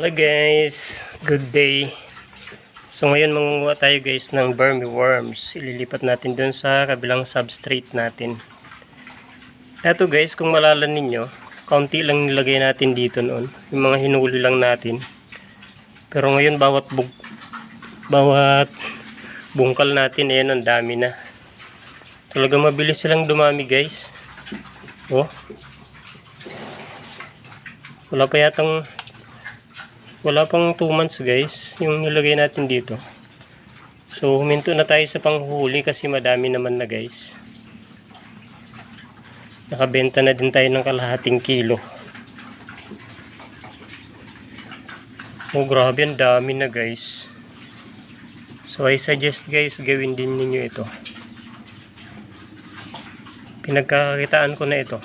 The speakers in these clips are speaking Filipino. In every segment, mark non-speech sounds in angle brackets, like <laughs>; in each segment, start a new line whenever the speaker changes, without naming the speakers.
Hello guys, good day. So ngayon mangunguha tayo guys ng Burmy worms. Ililipat natin dun sa kabilang substrate natin. Eto guys, kung malala ninyo, kaunti lang nilagay natin dito noon. Yung mga hinuli lang natin. Pero ngayon bawat bug bawat bungkal natin ayan ang dami na. Talaga mabilis silang dumami guys. Oh. Wala pa yatang wala pang 2 months guys yung nilagay natin dito. So huminto na tayo sa panghuli kasi madami naman na guys. Nakabenta na din tayo ng kalahating kilo. Oh grabe ang dami na guys. So I suggest guys gawin din ninyo ito. Pinagkakakitaan ko na ito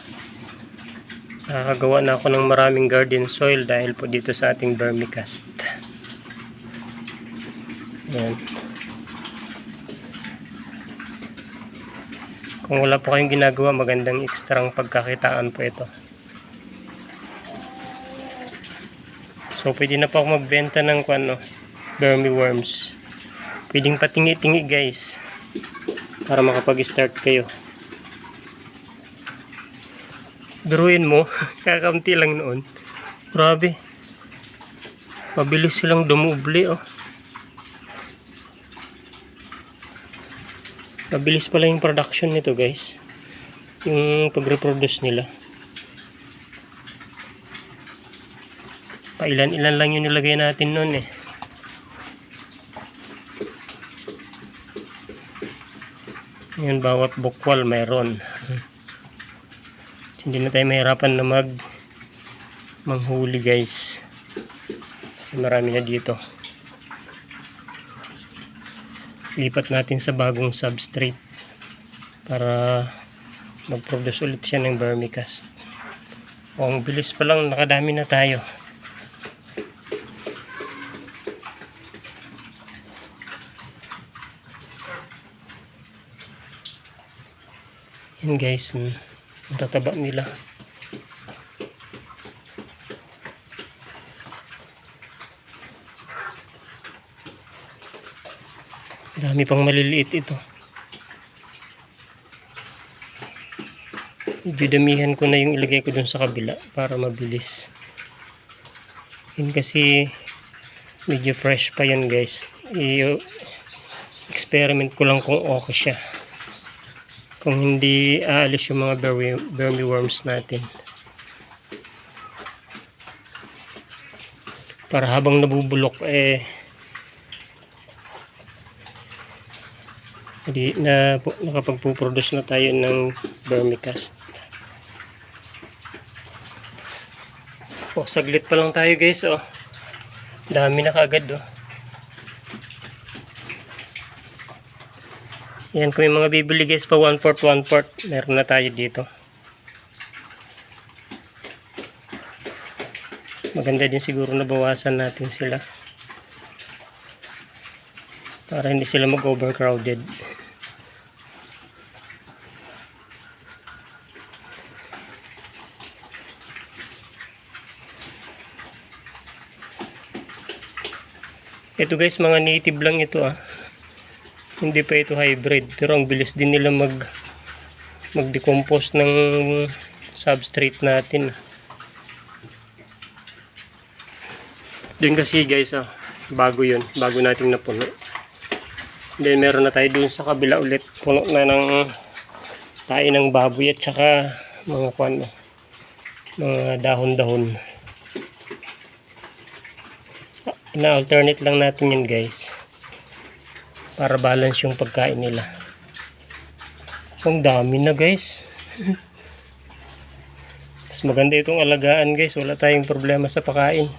nakakagawa na ako ng maraming garden soil dahil po dito sa ating vermicast. Yan kung wala po kayong ginagawa magandang ekstrang pagkakitaan po ito. So pwede na po ako magbenta ng ano, vermi worms pwedeng patingi-tingi guys para makapag start kayo Biruin mo, <laughs> kakaunti lang noon. Grabe. Mabilis silang dumubli, oh. Mabilis pala yung production nito, guys. Yung pag-reproduce nila. Pailan-ilan lang yung nilagay natin noon, eh. Yan, bawat bukwal mayroon <laughs> hindi na tayo mahirapan na mag manghuli guys. Kasi marami na dito. Lipat natin sa bagong substrate para mag-produce ulit siya ng vermicast. O ang bilis pa lang. Nakadami na tayo. Yan guys. Hmm ang tataba nila. Dami pang maliliit ito. Bidamihan ko na yung ilagay ko dun sa kabila para mabilis. Yun kasi medyo fresh pa yan guys. I experiment ko lang kung okay siya kung hindi aalis yung mga bermy worms natin. Para habang nabubulok eh hindi na nakapagpuproduce na tayo ng vermicast. Oh saglit pa lang tayo guys oh. Dami na kagad oh Yan, kung yung mga bibili guys pa 1 port 1 port, meron na tayo dito. Maganda din siguro na bawasan natin sila. Para hindi sila mag-overcrowded. Ito guys, mga native lang ito ah hindi pa ito hybrid pero ang bilis din nila mag mag-decompose ng substrate natin. Dun kasi guys ah, bago yun bago nating napuno. Then meron na tayo dun sa kabila ulit. Puno na ng tayo ng baboy at saka mga kwan mga dahon-dahon. Na-alternate lang natin yun guys para balance yung pagkain nila. Ang dami na guys. <laughs> Mas maganda itong alagaan guys. Wala tayong problema sa pagkain.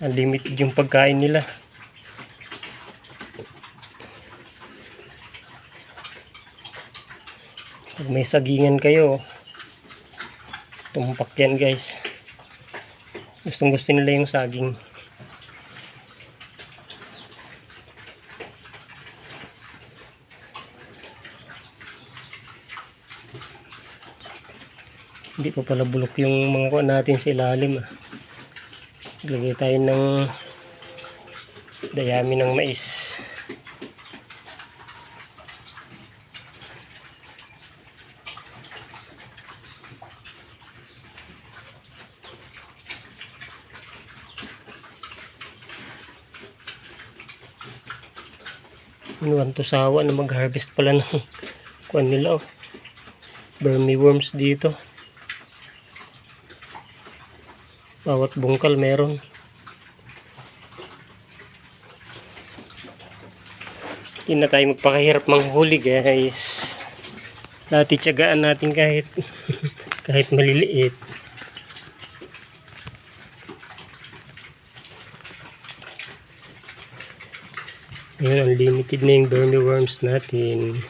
Unlimited yung pagkain nila. Pag may sagingan kayo tumpak yan guys. Gustong gusto nila yung saging Hindi pa pala bulok yung mga kuha natin sa ilalim. Ah. Lagay tayo ng dayami ng mais. Inuwan to sawa na mag-harvest pala ng <laughs> kuan nila oh. Worms dito. Bawat bungkal meron. Hindi na tayo magpakahirap manghuli guys. Dati tiyagaan natin kahit <laughs> kahit maliliit. Ngayon, unlimited na yung Burmy worms natin.